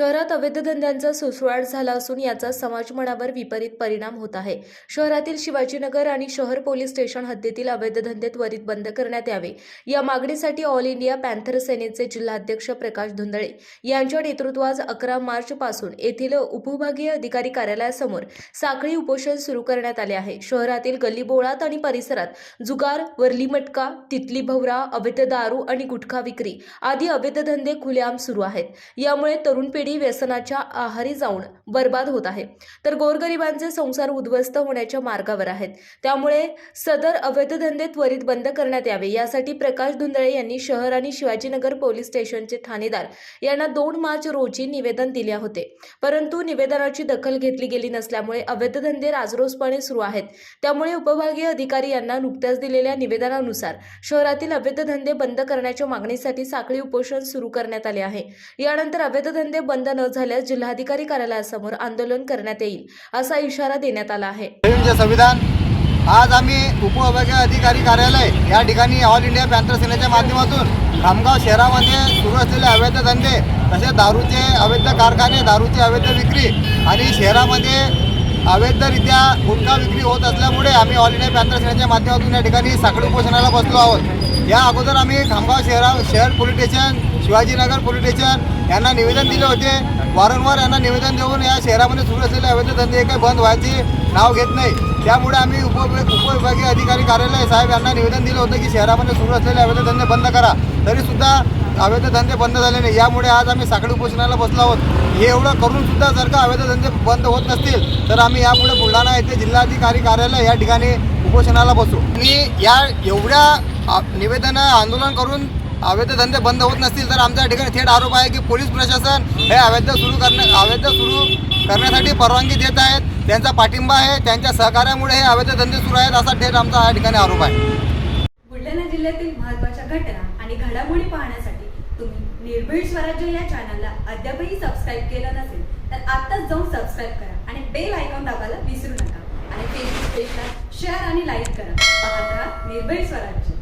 शहरात अवैध धंद्यांचा सुसवाट झाला असून याचा समाज मनावर विपरीत परिणाम होत आहे. शहरातील शिवाजीनगर आणि शहर पोलीस स्टेशन हद्दीतील अवैध धंदे त्वरित बंद करण्यात यावे. या मागणीसाठी ऑल इंडिया पॅन्थर सेनेचे जिल्हाध्यक्ष प्रकाश धुंदळे यांच्या नेतृत्वात अकरा मार्च पासून येथील उपविभागीय अधिकारी कार्यालयासमोर साखळी उपोषण सुरू करण्यात आले आहे. शहरातील गल्लीबोळात आणि परिसरात जुगार वरली मटका तितली भवरा अवैध दारू आणि गुटखा विक्री आदी अवैध धंदे खुलेआम सुरू आहेत. यामुळे तरुण पिढी व्यसनाच्या आहारी जाऊन बर्बाद होत आहे. तर गोरगरिबांचे संसार उद्ध्वस्त होण्याच्या मार्गावर आहेत. त्यामुळे सदर अवैध धंदे त्वरित बंद करण्यात यावे यासाठी प्रकाश धुंदळे यांनी शहर आणि शिवाजीनगर पोलीस स्टेशनचे ठाणेदार यांना दोन मार्च रोजी निवेदन दिले होते. परंतु निवेदनाची दखल घेतली गेली नसल्यामुळे अवैध धंदे राजरोसपणे सुरू आहेत. त्यामुळे उपविभागीय अधिकारी यांना नुकत्याच दिलेल्या निवेदनानुसार शहरातील अवैध धंदे बंद करण्याच्या मागणीसाठी साखळी उपोषण सुरू करण्यात आले आहे. यानंतर अवैध धंदे बंद न झाल्यास जिल्हाधिकारी कार्यालयासमोर आंदोलन करण्यात येईल असा इशारा देण्यात आला आहे. संविधान आज आम्ही उपविभागीय अधिकारी कार्यालय या ठिकाणी ऑल इंडिया पॅन्थर सेनेच्या माध्यमातून खामगाव शहरामध्ये सुरू असलेले अवैध धंदे तसेच दारूचे अवैध कारखाने दारूची अवैध विक्री आणि शहरामध्ये अवैधरित्या गुटखा विक्री होत असल्यामुळे आम्ही ऑल इंडिया पॅन्थर सेनेच्या माध्यमातून या ठिकाणी साखळी उपोषणाला बसलो आहोत. या अगोदर आम्ही खामगाव शहरा शहर police station Shivajinagar police station यांना निवेदन दिले होते. वारंवार यांना निवेदन देऊन या शहरामध्ये सुरू असलेले अवैध धंदे काही बंद व्हायची नाव घेत नाही. त्यामुळे आम्ही उप उपविभागीय अधिकारी कार्यालय साहेब यांना निवेदन दिलं होतं की शहरामध्ये सुरू असलेले अवैध धंदे बंद करा. तरीसुद्धा अवैध धंदे बंद झाले नाही. यामुळे आज आम्ही साखळी उपोषणाला बसलो आहोत. हे एवढं करून सुद्धा जर का अवैध धंदे बंद होत नसतील तर आम्ही यापुढे बुलढाणा येथे जिल्हाधिकारी कार्यालय या ठिकाणी उपोषणाला बसू. आणि या एवढ्या निवेदन निवेदनं आंदोलन करून अवैध धंदे बंद होत नसतील तर आमच्या ठिकाणी थेट आरोप आहे की पोलीस प्रशासन हे अवैध सुरू करण्या अवैध सुरू करण्यासाठी परवानगी देत आहेत. त्यांचा पाठिंबा आहे. त्यांच्या सहकार्यामुळे हे अवैध धंदे सुरू आहेत असा थेट आमचा या ठिकाणी आरोप आहे. बुलढाणा जिल्ह्यातील महत्त्वाच्या घटना आणि घडामोडी पाहण्यासाठी तुम्ही निर्भीड स्वराज्य या चॅनलला अद्यापही सबस्क्राईब केलं नसेल तर आत्ताच जाऊन सबस्क्राईब करा आणि बेल आयकॉन दाबायला विसरू नका. आणि फेसबुक पेजला शेअर आणि लाईक करा. पाहत राहा निर्भीड स्वराज्य.